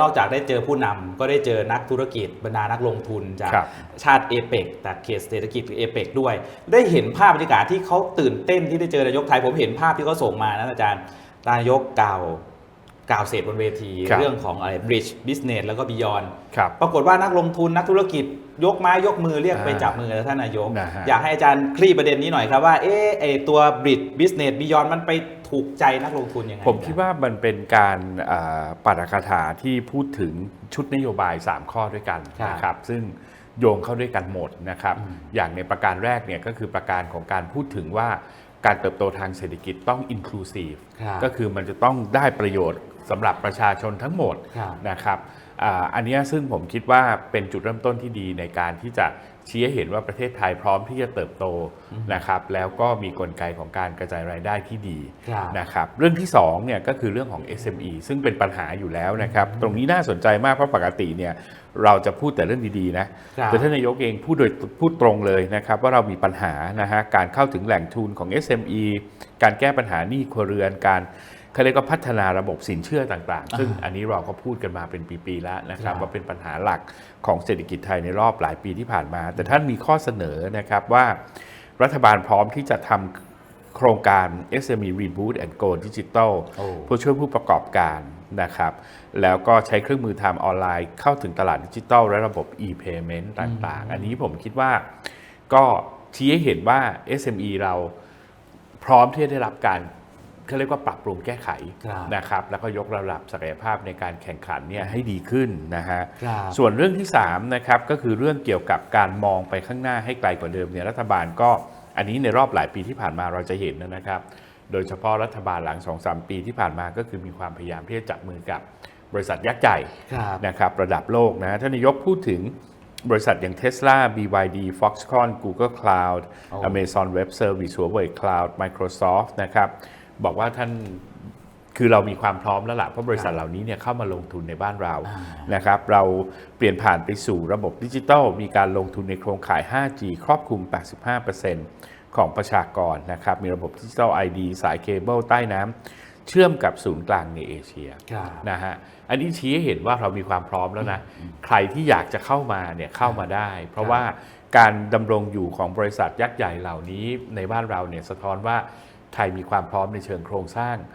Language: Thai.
นอกจากได้เจอผู้นำก็ได้เจอนักธุรกิจบรรดานักลงทุนจากครับชาติเอเปกจากเขตเศรษฐกิจเอเปกด้วย ได้เห็นภาพบรรยากาศที่เขาตื่นเต้นที่ได้เจอนายกไทยผมเห็นภาพที่เขาส่งมานะอาจารย์นายกกล่าว กล่าวเสร็จบนเวที ครับเรื่องของอะไร bridge business แล้วก็ beyond ครับปรากฏว่านักลงทุนนักธุรกิจยกไม้ยกมือเรียกอ่าไปจับมือแล้วท่านนายก นะฮะ อยากให้อาจารย์คลี่ประเด็นนี้หน่อยครับว่าเอ๊ะไอตัว bridge business beyond มันไปถูกใจนักลงทุนยังไง ผมคิดว่ามันเป็นการอ่าปาฐกถาที่พูดถึงชุดนโยบาย 3 ข้อด้วยกันครับนะครับซึ่งโยงเข้าด้วยกันหมดนะครับอืมอย่างในประการแรกเนี่ยก็คือประการของการพูดถึงว่า การเติบโตทางเศรษฐกิจต้อง inclusive ครับก็คือมันจะต้องได้ประโยชน์สำหรับประชาชนทั้งหมดครับนะครับ อ่าอันเนี้ยซึ่งผมคิดว่าเป็นจุดเริ่มต้นที่ดีในการที่จะชี้ให้เห็นว่าประเทศไทยพร้อมที่จะเติบโตนะครับ แล้วก็มีกลไกของการกระจายรายได้ที่ดีครับนะครับ เรื่องที่2เนี่ยก็คือเรื่องของ SME ซึ่งเป็นปัญหาอยู่แล้วนะครับ ตรงนี้น่าสนใจมากเพราะปกติเนี่ยเราจะพูดแต่เรื่องดีๆนะครับแต่ท่านนายกเองพูดโดยพูดตรงเลยนะครับ ว่าเรามีปัญหานะฮะการเข้าถึงแหล่งทุนของ SME การแก้ปัญหาหนี้ครัวเรือนการ เขาเรียกว่าพัฒนาระบบสินเชื่อต่างๆ ซึ่งอันนี้เราก็พูดกันมาเป็นปีๆแล้วนะครับครับว่าเป็นปัญหาหลักของเศรษฐกิจไทยในรอบหลายปีที่ผ่านมา แต่ท่านมีข้อเสนอนะครับว่ารัฐบาลพร้อมที่จะทำโครงการ SME Reboot and Go Digital โอ้เพื่อช่วยผู้ประกอบการนะครับ แล้วก็ใช้เครื่องมือทำออนไลน์เข้าถึงตลาดดิจิทัลและระบบ e-payment ต่างๆ อันนี้ผมคิดว่าก็ชี้ให้เห็นว่า SME เราพร้อมที่จะได้รับการ เขาเรียกว่าปรับปรุงแก้ไขครับนะครับแล้วก็ยกระดับศักยภาพในการแข่งขันเนี่ยให้ดีขึ้นนะฮะครับส่วนเรื่องที่3นะครับก็คือเรื่องเกี่ยวกับการมองไปข้างหน้าให้ไกลกว่าเดิมเนี่ยรัฐบาลก็อันนี้ในรอบหลายปีที่ผ่านมาเราจะเห็นนะครับ โดยเฉพาะรัฐบาลหลัง 2-3 ปีที่ผ่านมาก็คือมีความพยายามที่จะจับมือกับบริษัทยักษ์ใหญ่ครับนะครับระดับโลกนะท่านนายกพูดถึงบริษัทอย่าง Tesla BYD Foxconn Google Cloud โอ้ Amazon Web Service Huawei Cloud Microsoft นะครับ บอกว่าท่านคือเรามีความพร้อมแล้วล่ะเพราะบริษัทเหล่านี้เนี่ยเข้ามาลงทุนในบ้านเราอ่านะครับเราเปลี่ยนผ่านไปสู่ระบบดิจิทัล มีการลงทุนในโครงข่าย 5G ครอบคลุม 85%ของประชากรนะครับมีระบบดิจิทัล ID สายเคเบิลใต้น้ำเชื่อมกับศูนย์กลางในเอเชียครับนะฮะอันนี้ชี้ให้เห็นว่าเรามีความพร้อมแล้วนะใครที่อยากจะเข้ามาเนี่ยเข้ามาได้ เพราะว่าการดำรงอยู่ของบริษัทยักษ์ใหญ่เหล่านี้ในบ้านเราเนี่ยสะท้อนว่า ไทยมีความพร้อมในเชิงโครงสร้าง